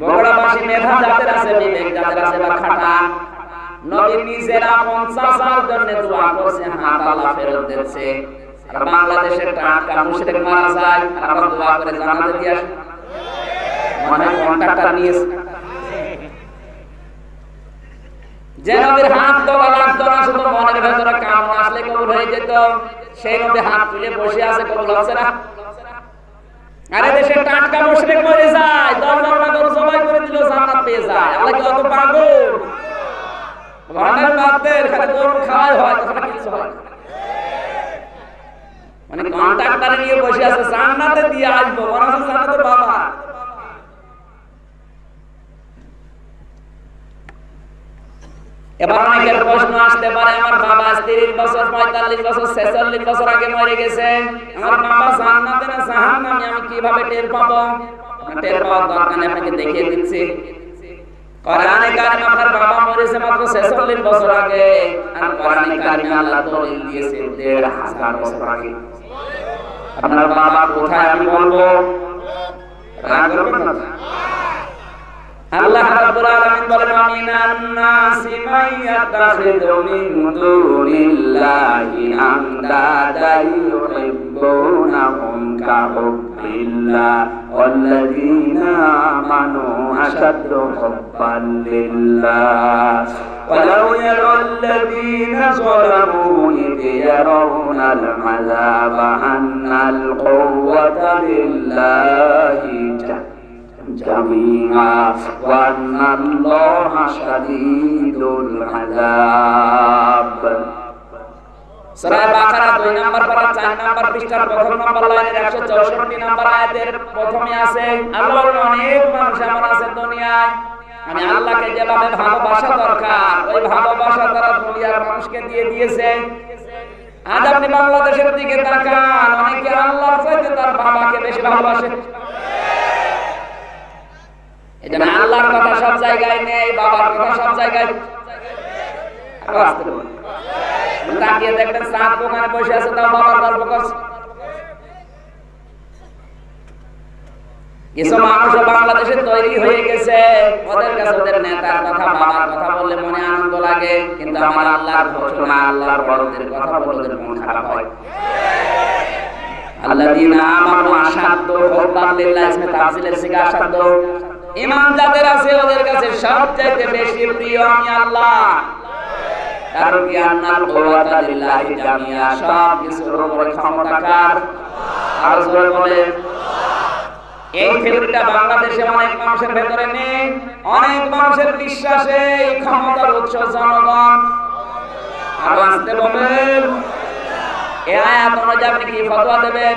বগড়াবাসী মেধা যাদের আছে, বিবেক যাদের আছে বা খাটা, নবী নিজেরা 50 সাল জন্য দোয়া করছে হাত আল্লাহ ফেরত দিচ্ছে। আর বাংলাদেশের টাটকা মুশরিক মারা যায়, আর আমরা দোয়া করে জানাতে দিয়ে আসি। মনে কন্টাক্টর নিয়েছে। যে হাত দেওয়া লাগতো না, শুধু মনের ভেতরে কাম আসলে কবুল হয়ে যেত। সেই নবী হাত তুলে বসে আছে, কবুল হচ্ছে না। আরে দেশে টাটকা মুশরিক মরে যায় দশ বারোটা গরু করে দিল জান্নাত পেয়ে যায়। আল্লাহ কি অত পাগল? ভান্ডার বাদদের খালি গরু খাওয়াই হয় তাছাড়া কিছু হয় মানে কন্ট্রাক্টরে নিয়ে বসে আছে জান্নাতে দিয়ে আসব জান্নাতের বাবা। এবার অনেকের প্রশ্ন আসতে পারে, আমার বাবা তিরিশ বছর, পঁয়তাল্লিশ বছর, ছেচল্লিশ বছর আগে মরে গেছে। আমার বাবা জান্নাতে না জাহান্নামে, আমি কীভাবে টের পাবো? টের পাওয়ার দরকার আপনাকে দেখিয়ে দিচ্ছি। কোরআনে কারিমে আপনার বাবা মরেছে মাত্র 46 বছর আগে, আর কোরআনে কারিমে আল্লাহ দলিল দিয়েছে 1500 বছর আগে। আপনার বাবা কোথায় আমি বলব? আল্লাহ রাব্বুল আলামিন বলেন আমিনান নাসি মাইয়াতাখিযু মিন দুনিল্লাহি আমদাদা ইউহিব্বুনাহুম কাহুব্বিল্লাহ ওয়াল্লাযীনা আমানু আশাদ্দু হুব্বান লিল্লাহ ولو يرى الذين ظلموا إذ يرون العذاب أن القوة لله جميعا جميعا وأن الله شديد العذاب সূরা বাকারা 2 নাম্বার পারা 4 নাম্বার পৃষ্ঠার প্রথম নাম্বার লাইনের 164 নাম্বার আয়াতের প্রথমে আছে আল্লাহর অনেক মানুষ এমন আছে দুনিয়ায় আমি আল্লাহকে যেভাবে ভালোবাসা দরকার ওই ভালোবাসা তারা দুনিয়ার মানুষকে দিয়ে দিয়েছে আজ আপনি বাংলাদেশের দিকে তাকান অনেকে আল্লাহর চাইতে তার বাবাকে বেশি ভালোবাসে কিছু মানুষ বাংলাদেশে তৈরি হয়ে গেছে। ওদের কাছে ওদের নেতার কথা, বাবার কথা বললে মনে আনন্দ লাগে। কিন্তু আমার আল্লাহর ঘোষণা আল্লাহর বড়দের কথা বলে মন খারাপ হয়। আল্লাযীনা আমানু আশাদ্দু হুব্বান লিল্লাহ, ইসমে তাফসীলের সিগা আশাদ্দু ঈমান যাদের আছে ওদের কাছে সবচেয়ে বেশি প্রিয় আমি আল্লাহ বাংলাদেশে অনেক মানুষের ভেতরে নেই অনেক মানুষের বিশ্বাসে ক্ষমতার উৎস আসতে বলেন এ আয়াত আপনি কি ফতোয়া দেবেন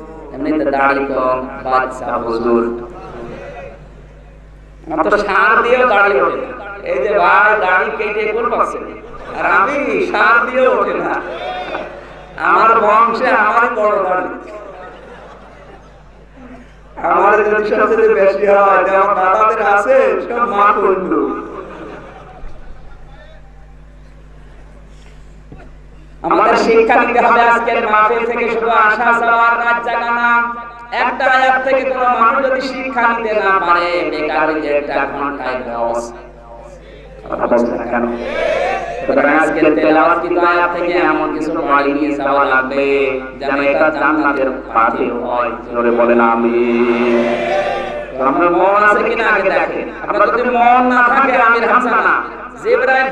এমনিতে দাড়ি কম হুজুর। আমার তো সার দাড়ি ওঠে। এই যে ভাই দাড়ি কেটে কোন আর আমি সার দিয়েও ওঠে না। আমার বংশে আমারই বড় দাড়ি। আমার যদি বেশি হয় আমার দাদাদের আছে সব মা কুন্ডু শিক্ষা নিতে হবে আজকের মাহফিল থেকে শুধু আশা যাওয়ার রাত জাগা না। একটা আয়াত থেকে কোনো মানুষ যদি শিক্ষা নিতে না পারে বেকার যে একটা ঘন্টায় লস কথা বলছেন না কেন? সুতরাং আজকের তেলাওয়াত কিন্তু আয়াত থেকে এমন কিছু পড়ে নিয়ে যাওয়া লাগবে যেন এটা জান্নাতের পাথে হয়। জোরে বলেন আমিন। আপনার মন আছে কিনা আগে দেখেন। আপনার যদি মন না থাকে আমির হামজা না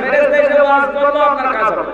ফেরেশতা এসে ওয়াজ করল আপনার কাজ হবে।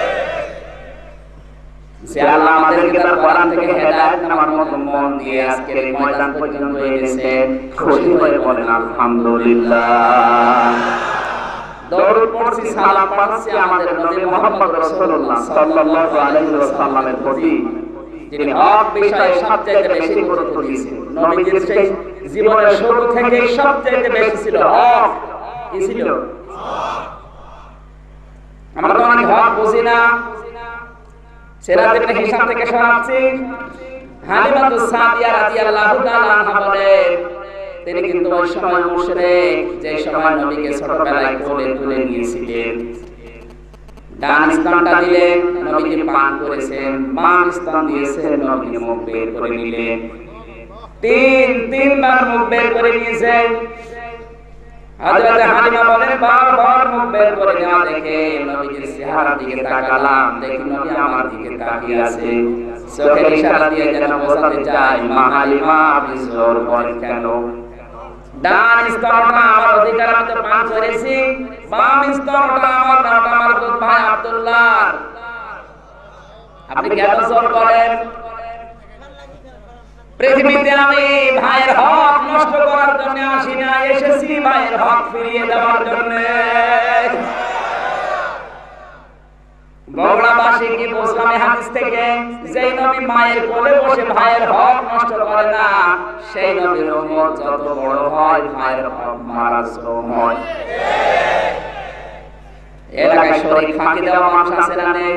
সে আল্লাহ আমাদেরকে তার কোরআন থেকে হেদায়েত নেওয়ার মতো মন দিয়ে আজকের এই ময়দান পর্যন্ত এনেছে। খুশি হয়ে বলেন, আলহামদুলিল্লাহ। দরুদ পড়ছি, সালাম পাচ্ছি আমাদের নবী মুহাম্মদ রাসূলুল্লাহ সাল্লাল্লাহু আলাইহি ওয়াসাল্লামের প্রতি, যিনি হক বিষয়ে সবচেয়ে বেশি গুরুত্ব দিয়েছেন। নবীজির সেই জীবনের শুরু থেকে সবচেয়ে বেশি ছিল হক। কি ছিল? আমরা তো অনেক হক বুঝি না। সেরাত ইবনে থেকে শোনাচ্ছি হালিমাতু সাদিয়া রাদিয়াল্লাহু তাআলা আনহা বলেন তিনি কিন্তু ওই সময় মুশরিক যে সময় নবীকে ছোটবেলায় কোলে তুলে নিয়েছিলেন। ডান স্তনটা দিলেন নবীজি পান করেছেন, বাম স্তন দিয়েছেন নবীজি মুখ বের করে নিলেন। তিন, তিনবার মুখ বের করে নিয়েছেন। হযরত হালিমা বলেন, বারবার মুখ বের করে নেওয়া দেখে নবীজির চেহারার দিকে তাকালাম, দেখি নবী আমার দিকে তাকিয়ে আছে। চোখের ইশারা দিয়ে যেন বোঝাতে চাই, মা হালিমা আপনি জোর করেন কেন? ডান স্তরটা আমার অধিকার আমি পান করেছি, বাম স্তরটা আমার নামটা আমার ভাই আব্দুল্লাহ। আপনি কেন জোর করেন? পৃথিবীতে আমি ভাইয়ের হক নষ্ট করার জন্য আসি না, এসেছি ভাইয়ের হক ফিরিয়ে দেওয়ার জন্য। মায়ের ভাইয়ের হক নষ্ট করে না, সেই নবীর হয়, ভাইয়ের হক হয়। এলাকায় শরীর ফাঁকি দেওয়া মানুষ আছে না নেই?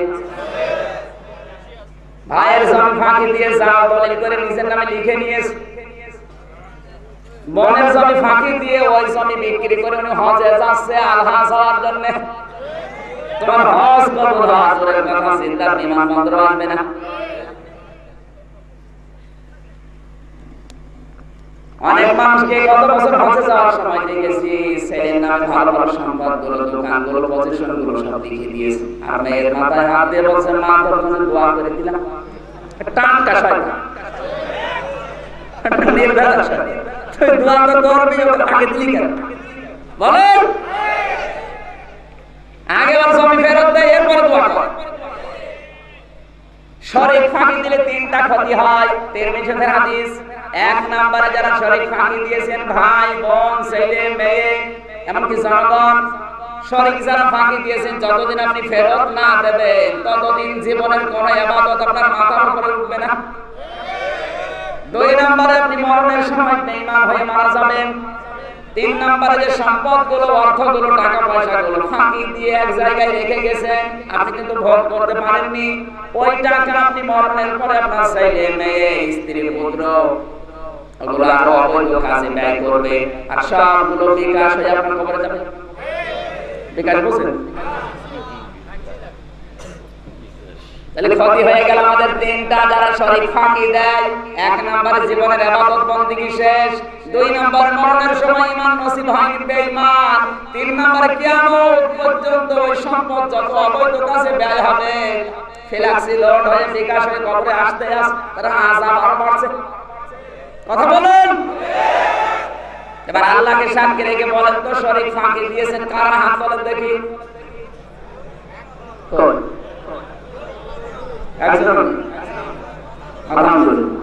ভাইয়ের জবান ফাঁকি দিয়ে যাও, দলিল করে নিজের নামে লিখে নিয়েছে। বনের জমি ফাঁকি দিয়ে ওই জমি বিক্রি করে উনি হজে যাচ্ছে আলহাজ হওয়ার জন্য। তোমার হজ কবুল হওয়ার কথা চিন্তা বিমান বন্দর আনবে না। অনেক মানুষকে গত বছর হজে যাওয়ার সময় দেখেছি ছেলের নামে ভালো ভালো সম্পদগুলো দোকানগুলো পজিশনগুলো সব লিখে দিয়েছে। আর মেয়ের মাথায় হাত দিয়ে বলছে মা তোর জন্য দোয়া করে দিলাম। টানকা শয়তান নির্ভেজাল তুই দোয়া তো করবি আগে দিলি কেন? বলেন। আগে বার জমি ফেরত দেয় এরপরে দোয়া কর। শরীর ফাঁকি দিলে তিনটা ক্ষতি হয়। তিরমিজির হাদিস, এক নম্বরে যারা শরীর ফাঁকি দিয়েছেন, ভাই, বোন, ছেলে, মেয়ে, এমনকি জনগণ শরীর যারা ফাঁকি দিয়েছেন, যতদিন আপনি ফেরত না দেবেন, ততদিন জীবনের কোন ইবাদত আপনার মাথার উপরে উঠবে না। দুই নম্বরে আপনি মরণের সময় বেঈমান হয়ে মারা যাবেন। তিন নম্বরে যে টাকা ফাঁকি দিয়ে এক জায়গায় রেখে গেছেন, আপনি কিন্তু ভোগ করতে পারেননি। ওই টাকা আপনি মরণের পরে আপনার ছেলে, মেয়ে পুত্র, ওগুলো আরও অবৈধ কাজে ব্যয় করবে। আর সবগুলো বিকাশ হয়ে আপনার কবরে যাবে। বিকাশ বুঝছেন? তাহলে ক্ষতি হয়ে গেল আমাদের তিনটা, যারা শরীর ফাঁকি দেয়, এক নম্বরে জীবনের আবাদত বন্দিগি শেষ। দুই নম্বর মরণের সময় ইমান নসিব হয়নি বেঈমান। তিন নম্বরে কিয়ামত পর্যন্ত ওই সম্পদ যত অবৈধ কাজে ব্যয় হবে। ফিলাক্সি লোড হয়ে বিকাশ হয়ে কবরে আসতে আস তারা আযাব আরও বাড়ছে। কথা বলেন? এবার আল্লাহকে সাক্ষী রেখে বলেন তো শরীর ফাঁকি দিয়েছেন কারা হাত বলেন দেখি। একজন। আলহামদুলিল্লাহ।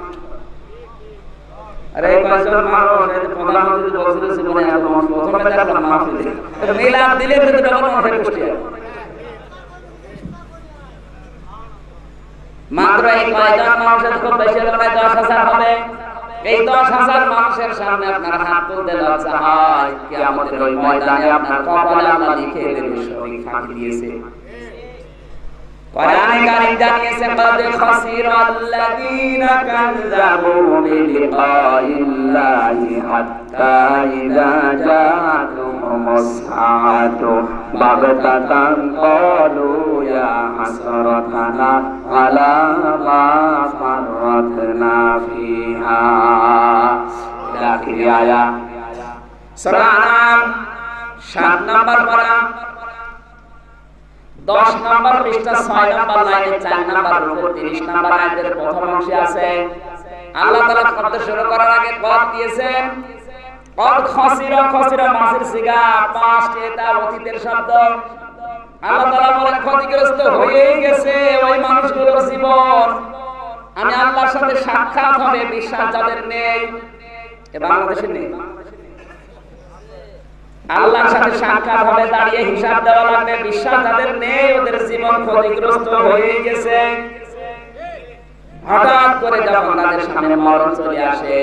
আরে কয়েকজন মানুষ এই যে প্রধানমন্ত্রী বলছিল জীবনে প্রথমে দেখলাম মাহফিলে মিলাদ দিলে কিন্তু ডবল মানুষের গোষ্ঠী মাত্র এই কয়জন মানুষের খুব বেশি হলে মানে দশ হাজার হবে। এই দশ হাজার মানুষের সামনে আপনার হাত তুলতে লজ্জা হয়। কি আমাদের ওই ময়দানে আপনার কপালে আল্লাহ লিখে দেবে শরীর ফাঁকি দিয়েছে। কোরআন কারীম জানিয়েছে কাদ খাসিরাল্লাযীনা কাযযাবু বিলিকাইল্লাহি হাত্তা নম্বর পারা দশ নম্বর পৃষ্ঠা ছয় নম্বর লাইনে চার নম্বর রুকু তিরিশ নম্বর আয়াতের প্রথম অংশে আছে। আল্লাহ তাআলা শব্দ শুরু করার আগে পদ দিয়েছেন। পদ খসিরা খসিরা মাসের সিগা পাস্ট এটা অতীতের শব্দ। আল্লাহ তাআলা বলেন ক্ষতিগ্রস্ত হয়েই গেছে ওই মানুষগুলোর জীবন। আমি আল্লাহর সাথে সাক্ষাৎ হবে বিশ্বাস যাদের নেই এ বাংলাদেশে নেই। আল্লাহর সাথে সাক্ষাৎ হবে দাঁড়িয়ে হিসাব দেওয়া লাগবে। বিশ্বাস যাদের নেই, ওদের জীবন ক্ষতিগ্রস্ত হয়ে গেছে। হঠাৎ করে যখন তাদের সামনে মরণ চলে আসে,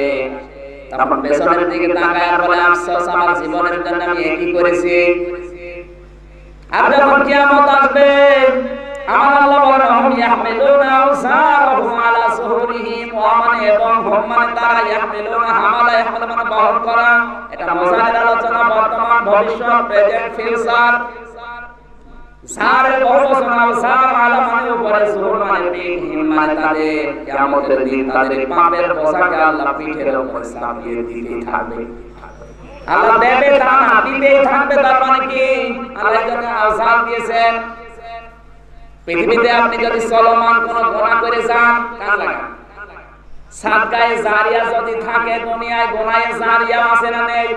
তখন পেছনের দিকে তাকায়, বলে, আফসোস, আমার জীবনের জন্য আমি একই করেছি। আর যখন কিয়ামত আসবে আমার আল্লাহ বলেন হুম ইয়াহমিলুনা আওসারহুম আলা সুহুরিহিম। ওয়া মান এবং হুম মানে তারা ইয়াহমিলুনা হামালা ইয়াহমিল মানে বহন করা। এটা মজারের আলোচনা বর্তমান, ভবিষ্যৎ, প্রেজেন্ট, ফিউচার। সারের বহুবচন আওসার আলা মানে উপরে সুহুর মানে পিঠ হিম মানে তাদের। কিয়ামতের দিন তাদের পাপের বোঝাকে আল্লাহ পিঠের উপর চাপিয়ে দিতে থাকবে। আল্লাহ দেবে তা না দিতেই থাকবে, তার মানে কি? আল্লাহ জন্য আওসার দিয়েছেন। পৃথিবীতে আপনি যদি চলমান কোন গোনা করে যান, কান লাগান। সাদকায়ে জারিয়া যদি থাকে, দুনিয়ায় গোনায়ে জারিয়া আছে না নেই?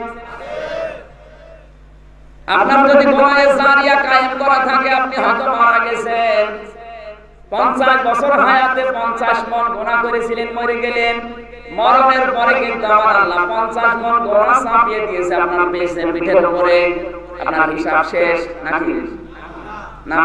আপনার যদি গোনায়ে জারিয়া কায়েম করা থাকে, আপনি হয়তো মারা গেছেন। পঞ্চাশ বছর হায়াতে পঞ্চাশ মন গোনা করেছিলেন, মরে গেলেন। মরণের পরে কিন্তু আমার আল্লাহ পঞ্চাশ মন গোনা চাপিয়ে দিয়েছে আপনার পেয়েছে পিঠের উপরে। আপনার হিসাব শেষ নাকি? না?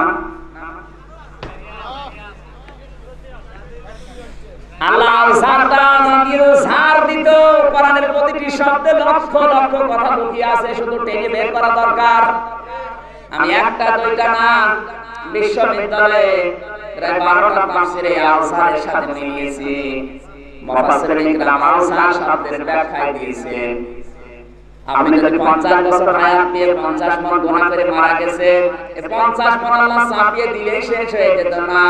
পঞ্চাশ বছর পঞ্চাশ মন আল্লাহ চাপিয়ে দিলে শেষ হয়ে যেত না।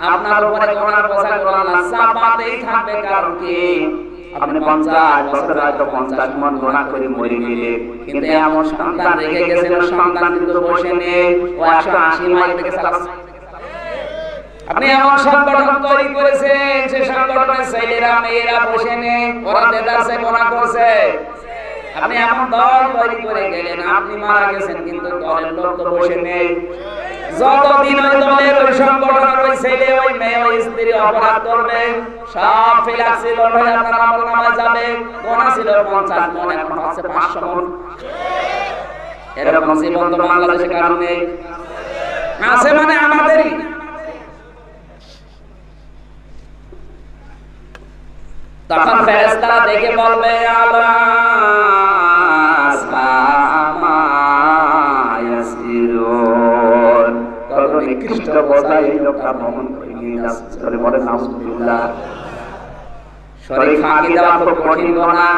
আপনার উপরে গোনার বোঝা গুলো আল্লাহ চাপাতেই থাকবে কারণ কি? আপনি পঞ্চাশ, বছর হয়তো পঞ্চাশ মন গোনা করে মরে গেলে। কিন্তু এমন সন্তান রেখে গেছেন সন্তান কিন্তু বসে নেই। ও একশো আশি মাইল থেকে আপনি এমন সংগঠন তৈরি করেছেন, সে সংগঠনের ছেলেরা, মেয়েরা বসে নেই, ওরা দেদারসে গোনা করছে। আপনি এমন দল তৈরি করে গেলেন, আপনি মারা গেছেন, কিন্তু দলের লোক তো বসে নেই। যতদিন ওই দলের ওই সংগঠনের ওই ছেলে, ওই মেয়ে, ওই স্ত্রী অপরাধ করবে, সব ফিলাক্সি হয়ে আপনার আমল যাবে। ছিল পঞ্চাশ মন, এখন হচ্ছে পাঁচশো মন। এরকম জীবন তো কারণ। আছে মানে আমাদেরই। তখন ফেরেশতারা দেখে বলবে, আল্লাহ নিকৃষ্ট বোঝা এই লোকটা ভ্রমণ করে নিয়ে যাচ্ছে করে বলে নাউজুবিল্লাহ শরীর ফাঁকি দেওয়া কঠিন গোনা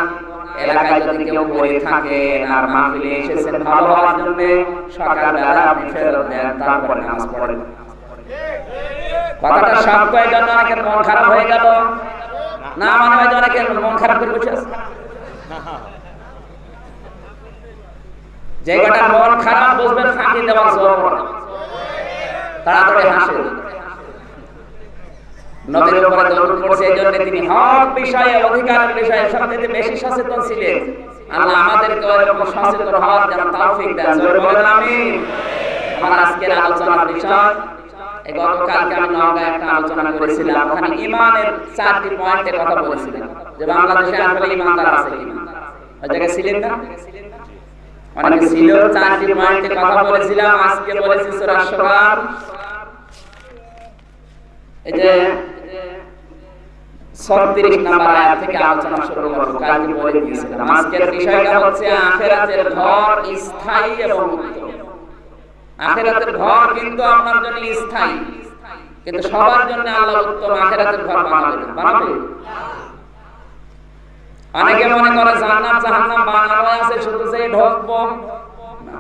এলাকায় যদি কেউ পড়ে থাকেন আর মাহফিলে এসেছেন ভালো হওয়ার জন্য সকালবেলা আপনি ফেরত দেন তারপরে নামাজ পড়েন। কথাটা সব কয়েক জন্য অনেকের মন খারাপ হয়ে গেল। না মানে হয় অনেকের মন খারাপ করে বসে আছে। যে কটা মন খারাপ বুঝবেন ফাঁকি দেওয়ার জোর তাড়াতাড়ি হাসে নবীর উপরে দরুদ পড়ছে এজন্য তিনি হক বিষয়ে অধিকারের বিষয়ে সবচেয়ে বেশি সচেতন ছিলেন। আল্লাহ আমাদেরকে এরকম সচেতন হওয়ার যেন তৌফিক দেন জোরে বলেন আমিন। আমার আজকের আলোচনার বিষয় এই গতকালকে আমি নওগাঁয় একটা আলোচনা করেছিলাম ওখানে ইমানের চারটি পয়েন্টে কথা বলেছিলাম। যে বাংলাদেশে আসলে ইমানদার আছে কিনা। ওই জায়গায় ছিলেন না? অনেকে ছিল চারটি পয়েন্টে কথা বলেছিলাম আজকে বলেছি সূরা এই যে ছত্রিশ নাম্বার আয়াত থেকে আলোচনা শুরু করব কালকে বলে দিয়েছিলাম। আজকের বিষয়টা হচ্ছে আখেরাতের ঘর স্থায়ী এবং উত্তম আখেরাতের ঘর কিন্তু আপনার জন্য স্থায়ী। কিন্তু সবার জন্য আল্লাহ উত্তম আখেরাতের ঘর বানাবে না। বানাবে? অনেকে মনে করে জান্নাত জাহান্নাম বানানো আছে, শুধু যে ঢোকবো না।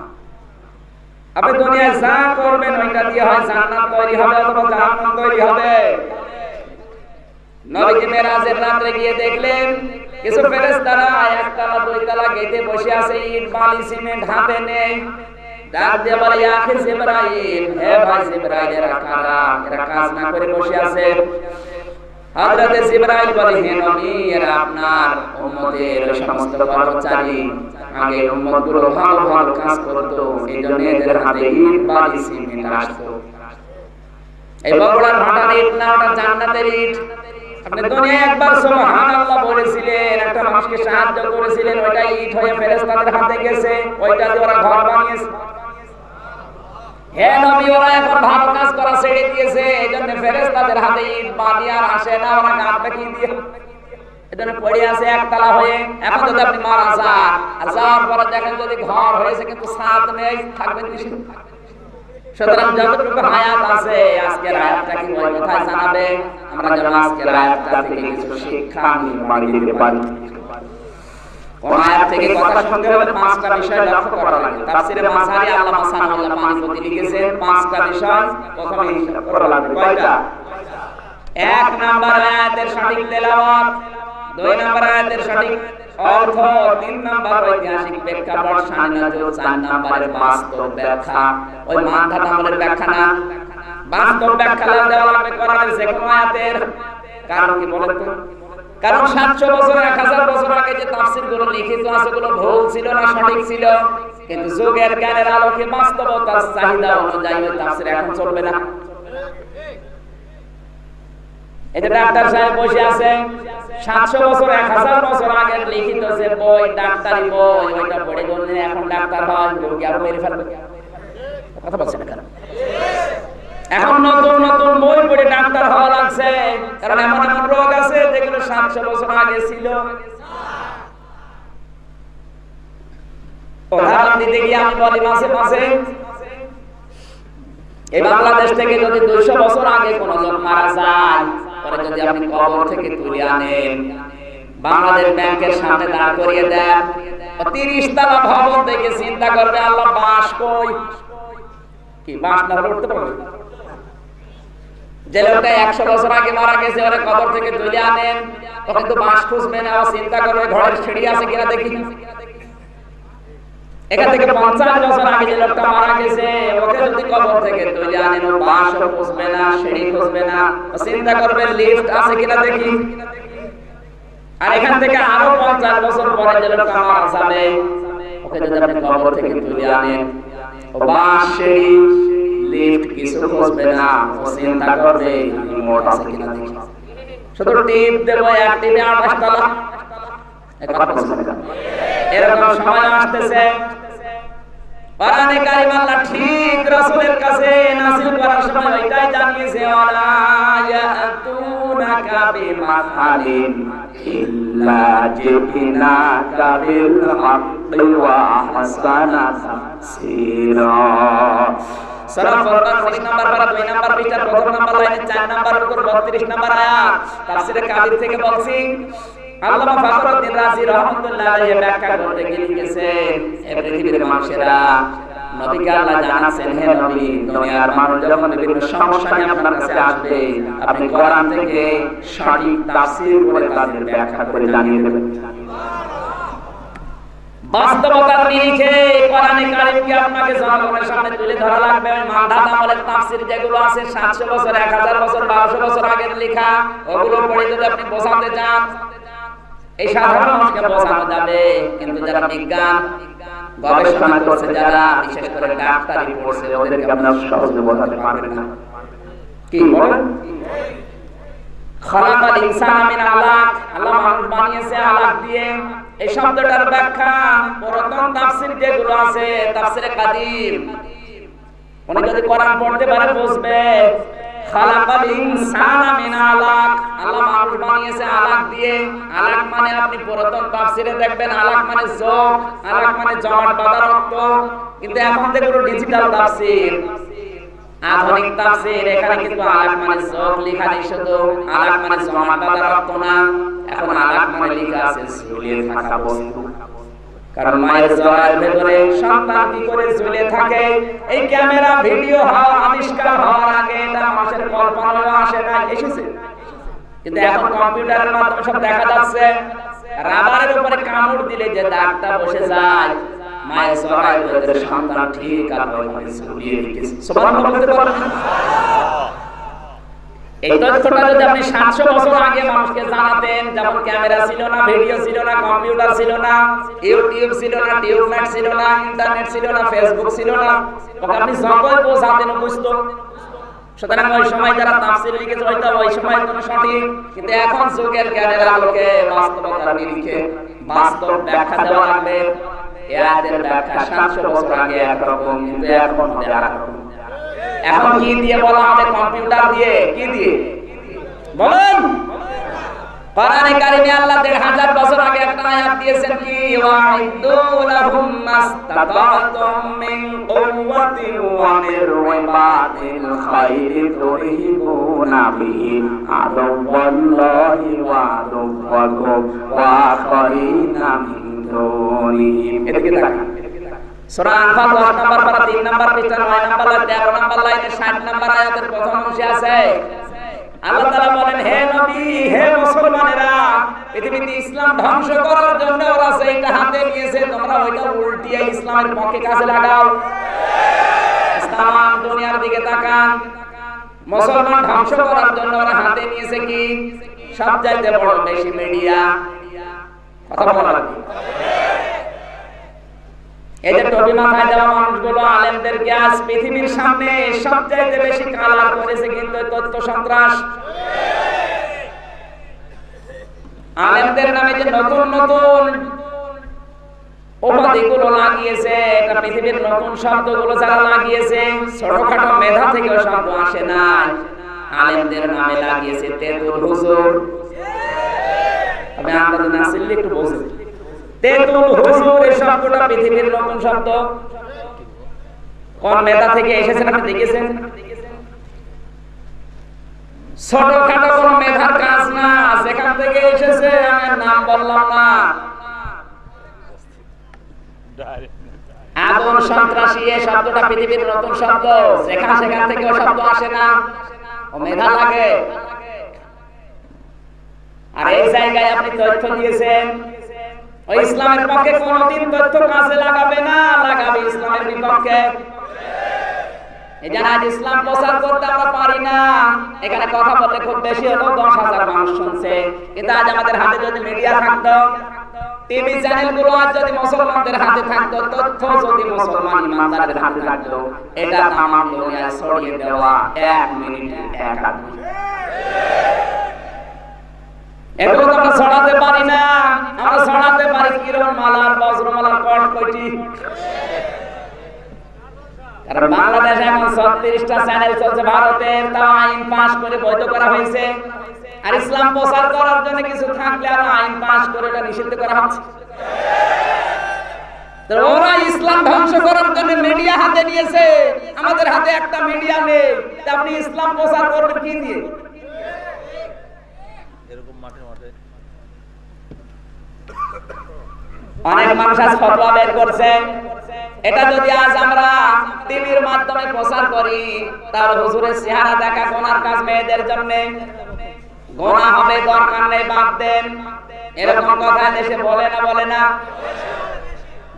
আপনি দুনিয়ায় যা করবেন, ওইটা দিয়ে হয় জান্নাত তৈরি হবে অথবা জাহান্নাম তৈরি হবে। নবীজি মেরাজের রাতে গিয়ে দেখলেন, কিছু ফেরেশতারা একতলা, দুইতলা গেটে বসে আছে, ইট, বালি, সিমেন্ট হাতে নেই। ডাক দিয়ে বলে, ইয়া আখি জিবরাইল, হে ভাই জিবরাইল, এরা কারা? এরা কাজ না করে বসে আছে। হযরতে জিবরাইল বলে হে নবী আপনার উম্মতের সমস্ত কর্মচারী। আগে উম্মতগুলো ভালো ভালো কাজ করতো। এই জন্য এদের হাতে ইট, বালি, সিমেন্ট আসতো। এই বগুড়ার ভাটার ইট না, ওটা জান্নাতের ইট। আপনি দুনিয়ায় একবার সুবহানাল্লাহ বলেছিলেন, একটা মানুষকে সাহায্য করেছিলেন, ওইটা ইট হয়ে ফেরেশতাদের হাতে গেছে, ওইটা দিয়ে ওরা ঘর বানিয়েছে। হে নবী, ওরা এখন ভালো কাজ করা ছেড়ে দিয়েছে। এইজন্য ফেরেশতাদের হাতে ইট বানিয়ে আর আসে না, ওরা কাঁদবে কি দিয়ে। এজন্য পড়ে আছে একতলা হয়ে। এখন যদি আপনি মারা যান, আর যাওয়ার পরে দেখেন যদি ঘর হয়েছে, কিন্তু ছাদ নেই, থাকবেন কিসে সুতরাং যতটুকু হায়াত আছে, আজকের আয়াতটা কি ওই কথায় জানাবে? আমরা যেন আজকের আয়াতটা থেকে কিছু শিক্ষা নির্মাণ দিতে পারি। আয়াত থেকে কথা শুনতে হলে পাঁচটা বিষয় লক্ষ্য করা লাগে তাফসিরে মাসারি আল্লামা সানাউল্লাহ পানিপতি লিখেছেন, পাঁচটা বিষয় প্রথমে করা লাগে কয়টা? এক নাম্বার আয়াতের সঠিক তেলাওয়াত, দুই নাম্বার আয়াতের সঠিক অর্থ, তিন নাম্বার ঐতিহাসিক প্রেক্ষাপট সাড়ে নজর চার নাম্বারের বাস্তব ব্যাখ্যা। ওই মাথা নামের ব্যাখ্যা না? বাস্তব ব্যাখ্যা দেওয়া লাগবে কোরআনের যে কোনো আয়াতের। কারণ কি বলেন তো কারণ সাতশো বছর, এক হাজার বছর আগে যে তাফসিরগুলো লিখিত আছে গুলো ভুল ছিল না, সঠিক ছিল। কিন্তু যুগের জ্ঞানের আলোকে বাস্তবতার চাহিদা অনুযায়ী ওই তাফসির এখন চলবে না। ডাক্তার সাহেব বসে আছে, সাতশো বছর, এক হাজার বছর আগের লিখিত যে বই, ডাক্তারি বই, ওইটা পড়ে বললে এখন ডাক্তার হয়, রোগী আরও মেরে ফেলবে। কথা বলছেন কেন? এখন নতুন নতুন বই পড়ে ডাক্তার হওয়া লাগছে। কারণ এমন এমন রোগ আছে যেগুলো সাতশো বছর আগে ছিল। বাংলাদেশ থেকে যদি দুইশো বছর আগে কোন লোক মারা যদি আপনি কবর থেকে তুলে আনেন, বাংলাদেশ ব্যাংকের সামনে দাঁড় করিয়ে দেন তিরিশ তলা ভবন থেকে চিন্তা করবে, আল্লাহ বাস কই? কি বাস না উঠতে পারবে? যে লোকটা একশো বছর আগে মারা গেছে, ওরা কবর থেকে তুলে আনেন। তখন তো বাস খুঁজবে না চিন্তা করবে ঘরের সিঁড়ি আছে কিনা দেখি। এখান থেকে পঞ্চাশ বছর আগে যে লোকটা মারা গেছে, ওকে যদি কবর থেকে তুলে আনেন, ও বাসও খুঁজবে না, সিঁড়ি খুঁজবে না। চিন্তা করবে, লিফট আছে কিনা দেখি? আর এখান থেকে আরও পঞ্চাশ বছর পরে যে লোকটা মারা যাবে, ওকে যদি আপনি কবর থেকে তুলে আনেন, ও বাস সিঁড়ি লিফট কিছু খুঁজবে না ও চিন্তা করবে, রিমোট আছে কিনা দেখি। শুধু টিপ দেবো এক টিপে আঠাশ তলা এরকম সময় আসতেছে। কোরআনে কারিম আল্লাহ ঠিক রাসূলের কাছে, নাযিল করার সময় এটাই জানিয়েছে, ওয়ালা ইয়াতুনাকা ইল্লা জিবনাকা বিল হাক্কি ওয়া আহসানা তাফসীরা। সূরা ফুরকান 19 নাম্বার পারা 2 নাম্বার পৃষ্ঠার প্রথম নাম্বার লাইনে 4 নাম্বার উপর 32 নাম্বার আয়াত। তাফসীরে কাবির থেকে বলছি আল্লামা ফখরুদ্দিন রাজি রহমাতুল্লাহ আলাইহি ব্যাখ্যা করতে গিয়ে লিখেছেন এই পৃথিবীর মানুষেরা নবীকে আল্লাহ জানাচ্ছেন হে নবী দুনিয়ার মানুষ যখন বিভিন্ন সমস্যা নিয়ে আপনার কাছে আসবে আপনি কোরআন থেকে সঠিক তাফসীর করে তাদের ব্যাখ্যা করে জানিয়ে দেবেন। বাস্তবতার নিরিখে কোরআনে কারীমকে আপনাকে জনগণের সামনে তুলে ধরা লাগবে। মান্ধাত আমলের তাফসীর যেগুলো আছে 700 বছর 1000 বছর 1200 বছর আগের লেখা, ওগুলো পড়ে যদি আপনি বোঝাতে চান, এই সাধারণ মানুষকে বোঝানো যাবে। কিন্তু যারা বিজ্ঞান, গবেষণা করছে, যারা বিশেষ করে ডাক্তারি পড়ছে, ওদেরকে আপনারা সহজে বোঝাতে পারবেন না। কি বলেন? খলাকাল ইনসান মিন আলাক, আল্লাহ মানুষ বানিয়েছে আলাক দিয়ে। এই শব্দটার ব্যাখ্যা পুরাতন তাফসীর যেগুলো আছে, তাফসীরে কাদিম। উনি যদি কোরআন পড়তে পারে, বুঝবে। খালাকাল ইনসান মিন আলাক। আল্লাহ মানুষ বানিয়েছে আলাক দিয়ে। আলাক মানে আপনি পুরাতন তাফসীরে দেখবেন, আলাক মানে যোগ, আলাক মানে জমাট বাঁধা রক্ত কিন্তু এখন যেগুলো ডিজিটাল তাফসীর। আধুনিক তাফসীর এখানে কিন্তু আলাক মানে যোগ লেখা নেই শুধু আলাক মানে জমাট বাঁধা রক্ত না। এখন আলাক মানে লেখা আছে ঝুলিয়ে থাকা বস্তু। কারণ মায়ের জরার ভেতরে সন্তান কি করে ঝুলে থাকে? এই ক্যামেরা ভিডিও হওয়া আবিষ্কার হওয়ার আগে এটা মানুষের কল্পনাও আসে না এসেছে। কিন্তু এখন কম্পিউটারের মাধ্যমে সব দেখা যাচ্ছে রাবারের উপরে কামড় দিলে যে দাগটা বসে যায় কিন্তু এখন যুগের জ্ঞানের আলোকে বাস্তবতার নিরিখে বাস্তব ব্যাখ্যা দেওয়া লাগবে। এদের ব্যাখ্যা সাতশো বছর আগে একরকম, কিন্তু এখন হবে আরেকরকম। এখন কি দিয়ে বলা হবে? কম্পিউটার দিয়ে? কি দিয়ে? বলেন! কোরআনে কারিমে আল্লাহ দেড় হাজার বছর আগে একটা আয়াত দিয়েছেন কি? ওয়াইদু লাহুম মাস্তাতাতুম মিন কুওয়াতিন ওয়া মির রিবাতিল খাইরি তুরহিবুনা বিহি আদুওয়াল্লাহি ওয়া আদুওয়াকুম ওয়া আখারিনা মিন এদিকে তাকান। সূরা আনফাল 10 নম্বর পারা 3 নম্বর পৃষ্ঠা 9 নম্বর লাইন 13 নম্বর লাইনে 60 নম্বর আয়াতের প্রথম অংশে আছে। আল্লাহ তাআলা বলেন, হে নবী, হে মুসলমানেরা, পৃথিবীতে ইসলাম ধ্বংস করার জন্য ওরা সেইটা হাতে নিয়েছে, তোমরা ওইটা উল্টিয়ে ইসলামের পক্ষে কাজে লাগাও। দুনিয়ার দিকে তাকান। মুসলমান ধ্বংস করার জন্য ওরা হাতে নিয়েছে কি? সব চাইতে বড় বেশি মিডিয়া। কথা বলা লাগবে। এই যে টবি মাথায় দেওয়া মানুষগুলো আলেমদেরকে আজ পৃথিবীর সামনে সবচাইতে বেশি কালার করেছে কিন্তু তথ্য সন্ত্রাস। আলেমদের নামে যে নতুন নতুন উপাধিগুলো লাগিয়েছে এটা পৃথিবীর নতুন শব্দগুলো যারা লাগিয়েছে ছোটখাটো মেধা থেকে শব্দ আসে না আলেমদের নামে লাগিয়েছে তেতুল হুজুর। আমি আন্দাজ নাসিল্লি একটু বলছি তেতুল হুজুর এই শব্দটা পৃথিবীর নতুন শব্দ। কোন মেধা থেকে এসেছেন আপনি দেখেছেন? ছোটখাটো কোন মেধার কাজ না সেখান থেকে এসেছে আমি নাম বললাম না। আগুন সন্ত্রাসী এই শব্দটা পৃথিবীর নতুন শব্দ। সেখান সেখান থেকে ও শব্দ আসে না। ও মেধা লাগে। আর এই জায়গায় আপনি তথ্য দিয়েছেন, ওই ইসলামের পক্ষে কোনদিন তথ্য কাজে লাগাবে না, লাগাবে ইসলামের বিপক্ষে। আজ ইসলাম করতে আমরা এখানে কথা খুব বেশি শুনছে। আজ আমাদের হাতে যদি মিডিয়া থাকতো টিভি আজ যদি মুসলমানদের হাতে থাকতো, তথ্য যদি মুসলমান হাতে এটা ছড়িয়ে দেওয়া এক মিনিটে এগুলো তো ছড়াতে পারি না। আমরা ছড়াতে পারি কিরণ মালার বজ্রমালার কট কয়টি কারণ বাংলাদেশে এখন ছত্রিশটা চ্যানেল চলছে ভারতের তাও আইন পাশ করে বৈধ করা হয়েছে। আর ইসলাম প্রচার করার জন্য কিছু থাকলে আরও আইন পাশ করে এটা নিষিদ্ধ করা হচ্ছে। ওরা ইসলাম ধ্বংস করার জন্য মিডিয়া হাতে নিয়েছে। আমাদের হাতে একটা মিডিয়া নেই। আপনি ইসলাম প্রচার করবেন কি দিয়ে? অনেক মানুষ আজ ফতোয়া বের করছে। এটা যদি আজ আমরা টিভির মাধ্যমে প্রচার করি, তাহলে হুজুরের চেহারা দেখা গোনার কাজ মেয়েদের জন্য। গোনা হবে, দরকার নেই, বাদ দেন। এরকম কথা দেশে বলে না বলে না।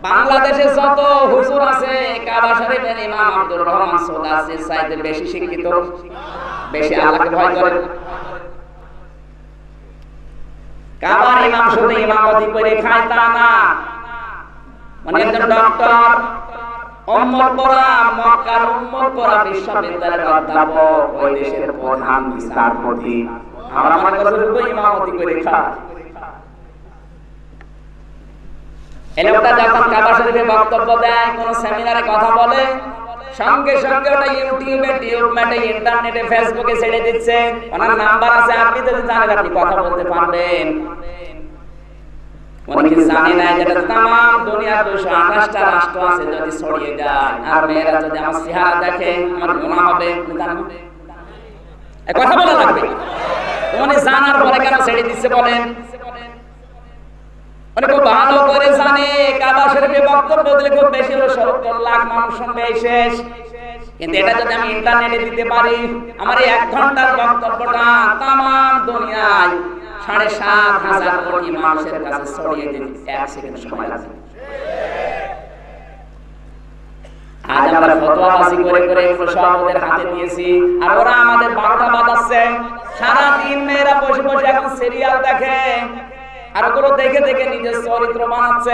বাংলাদেশে যত হুজুর আছে, কাবা শরীফের ইমাম আব্দুর রহমান সৌদাসির চাইতে বেশি শিক্ষিত, বেশি আল্লাহকে ভয় করেন কাবার ইমাম শুধু ইমামতি করে খায় তা না। মানে একজন ডক্টর অম্মরপরা মক্কার অম্মরপরা বিশ্ববিদ্যালয়ের অধ্যাপক ওই দেশের প্রধান বিচারপতি। আমরা মনে করি শুধু ইমামতি করে খায় এই লোকটা যখন শরীফে বক্তব্য দেয় কোন সেমিনারে কথা বলে সঙ্গে সঙ্গে ওটা ইউটিউবে টিউবমেটে ইন্টারনেটে, ফেসবুকে ছেড়ে দিচ্ছে। ওনার নাম্বার আছে, আপনি যদি জানেন আপনি কথা বলতে পারবেন। উনি জানে না দুনিয়া রাষ্ট্র আছে যদি ছড়িয়ে যায়। আর মেয়েরা যদি আমার দেখে, আমার হবে? কথা বলা লাগবে। উনি জানার পরে কেন ছেড়ে দিচ্ছে বলেন? খুব ভালো করে জানে বক্তব্য দিলে খুব বেশি হলো, সত্তর লাখ মানুষ শুনবে শেষ। কিন্তু এটা যদি আমি ইন্টারনেটে দিতে পারি, আমার এই এক ঘণ্টার বক্তব্যটা তাম দুনিয়ায় সাড়ে সাত হাজার কোটি মানুষের কাছে ছড়িয়ে দিতে এক সেকেন্ড সময় লাগে আজ আমরা ফতোয়াবাজি করে করে এগুলো হাতে দিয়েছি আর ওরা আমাদের বারোটা বাজাচ্ছে। সারা দিন মেয়েরা বসে বসে এখন সিরিয়াল দেখে। আর ওগুলো দেখে দেখে নিজের চরিত্র বানাচ্ছে।